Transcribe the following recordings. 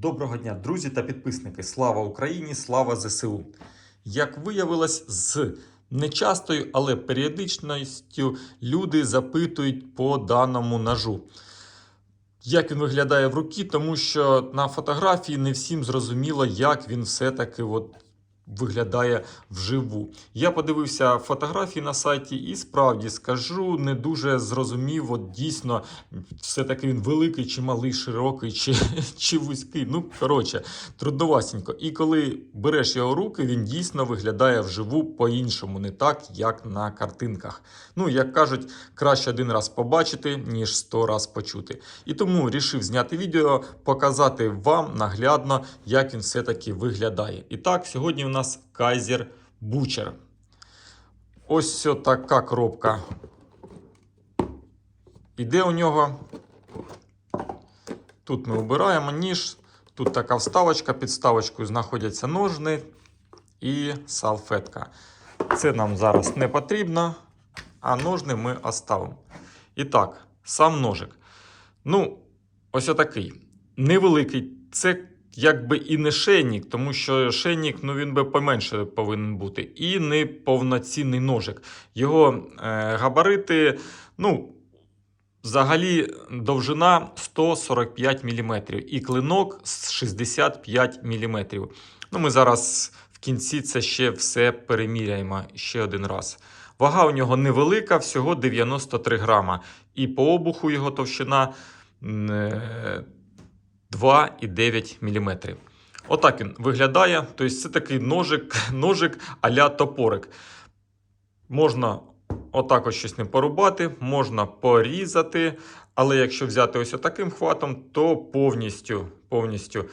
Доброго дня, друзі та підписники! Слава Україні! Слава ЗСУ! Як виявилось, з нечастою, але періодичністю люди запитують по даному ножу. Як він виглядає в руки, тому що на фотографії не всім зрозуміло, як він все-таки от виглядає вживу. Я подивився фотографії на сайті і справді скажу, не дуже зрозумів, от дійсно, все-таки він великий чи малий, широкий, чи, чи вузький. Ну, коротше, трудновасенько. І коли береш його руки, він дійсно виглядає вживу по-іншому, не так, як на картинках. Ну, як кажуть, краще один раз побачити, ніж сто раз почути. І тому рішив зняти відео, показати вам наглядно, як він все-таки виглядає. І так, сьогодні у нас Kaiser Butcher. Ось така коробка. Іде у нього. Тут ми обираємо ніж. Тут така вставочка, під вставочкою знаходяться ножни і салфетка. Це нам зараз не потрібно, а ножни ми оставимо. І так, сам ножик. Ну, ось отакий. Невеликий. Це якби і не шейник, тому що шейник ну, він би поменше повинен бути. І не повноцінний ножик. Його е, габарити, ну, взагалі довжина 145 мм і клинок 65 мм. Ну, ми зараз в кінці це ще все переміряємо ще один раз. Вага у нього невелика, всього 93 грама. І по обуху його товщина е, 2,9 мм. Отак він виглядає. Тобто це такий ножик, ножик а-ля топорик. Можна отак ось щось не порубати, можна порізати. Але якщо взяти ось таким хватом, то повністю, повністю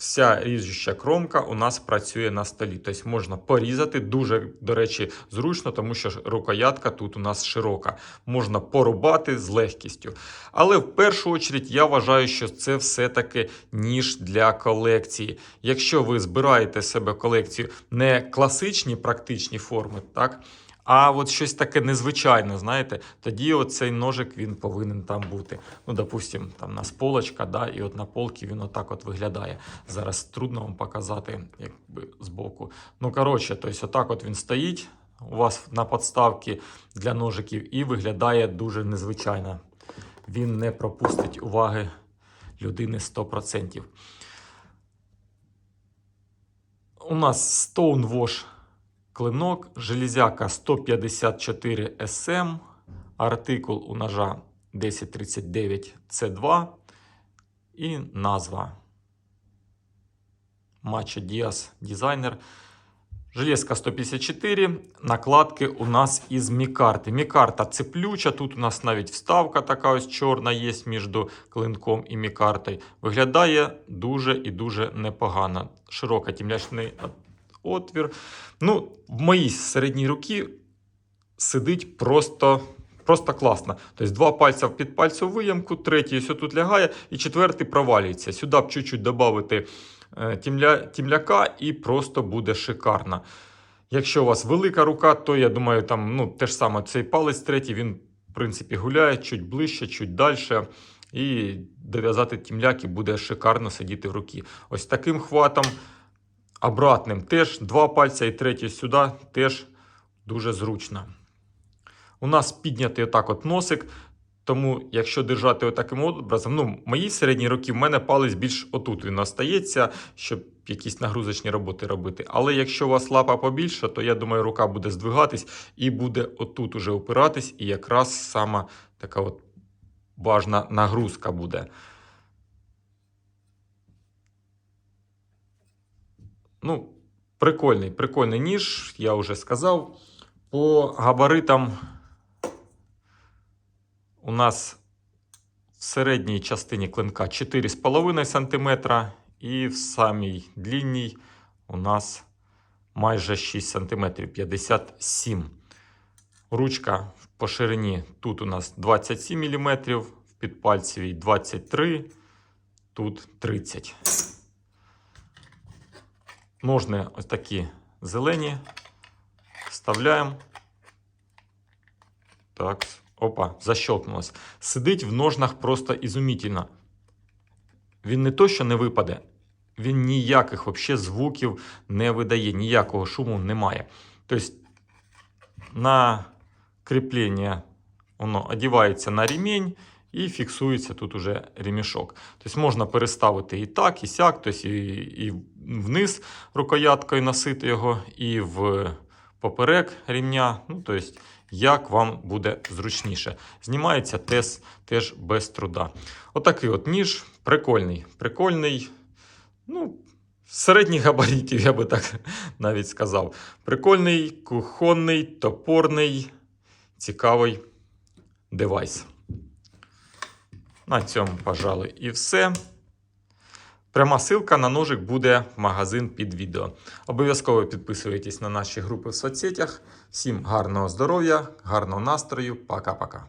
вся ріжуща кромка у нас працює на столі. Тобто можна порізати. Дуже, до речі, зручно, тому що рукоятка тут у нас широка. Можна порубати з легкістю. Але в першу чергу я вважаю, що це все-таки ніж для колекції. Якщо ви збираєте себе колекцію не класичні практичні форми, так? А от щось таке незвичайне, знаєте, тоді оцей ножик він повинен там бути. Ну, допустим, там у нас полочка, да, і от на полці він отак от виглядає. Зараз трудно вам показати, якби збоку. Ну, коротше, тобто, отак от він стоїть у вас на подставці для ножиків і виглядає дуже незвичайно. Він не пропустить уваги людини 100%. У нас Stonewash клинок, железяка 154 SM, артикул у ножа 1039 C2 і назва Macho Diaz Designer. Железка 154, накладки у нас із мікарти. Мікарта цеплюча, тут у нас навіть вставка така ось чорна є між клинком і мікартою. Виглядає дуже і дуже непогано. Широка тімлячний отвір. Ну, в моїй середній руці сидить просто. Просто класно. Тобто два пальця під пальцеву виямку, третій ось тут лягає, і четвертий провалюється. Сюди б чуть-чуть додати е, тімля, тімляка, і просто буде шикарно. Якщо у вас велика рука, то я думаю, там ну, те ж саме цей палець третій, він, в принципі, гуляє чуть ближче, чуть далі. І дов'язати тімляки буде шикарно сидіти в руці. Ось таким хватом. Обратним теж два пальця і третій сюди теж дуже зручно. У нас піднятий отак от носик, тому якщо держати отаким образом, ну, мої середні роки в мене палець більш отут він остається, щоб якісь нагрузочні роботи робити. Але якщо у вас лапа побільша, то я думаю, рука буде здвигатись і буде отут уже опиратись, і якраз сама така от важна нагрузка буде. Ну, прикольний, прикольний ніж, я вже сказав. По габаритам у нас в середній частині клинка 4,5 см, і в самій длінній у нас майже 6 см 57 Ручка по ширині тут у нас 27 мм, в підпальцевій 23, тут 30 Ножни ось такі зелені. Вставляємо. Так, опа, защелкнулось. Сидить в ножнах просто ізумітельно. Він не то, що не випаде, він ніяких вообще звуків не видає, ніякого шуму немає. Тобто на кріплення воно одівається на ремінь і фіксується тут уже ремішок. Тобто можна переставити і так, і сяк, тобто і, і вниз рукояткою носити його, і в поперек ремня. Ну, тобто, як вам буде зручніше. Знімається теж, теж без труда. Отакий от ніж, прикольний. Прикольний, ну, середніх габаритів, я би так навіть сказав. Прикольний, кухонний, топорний, цікавий девайс. На цьому, пожалуй, і все. Пряма ссылка на ножик буде в магазин під відео. Обов'язково підписуйтесь на наші групи в соцсетях. Всім гарного здоров'я, гарного настрою. Пока-пока.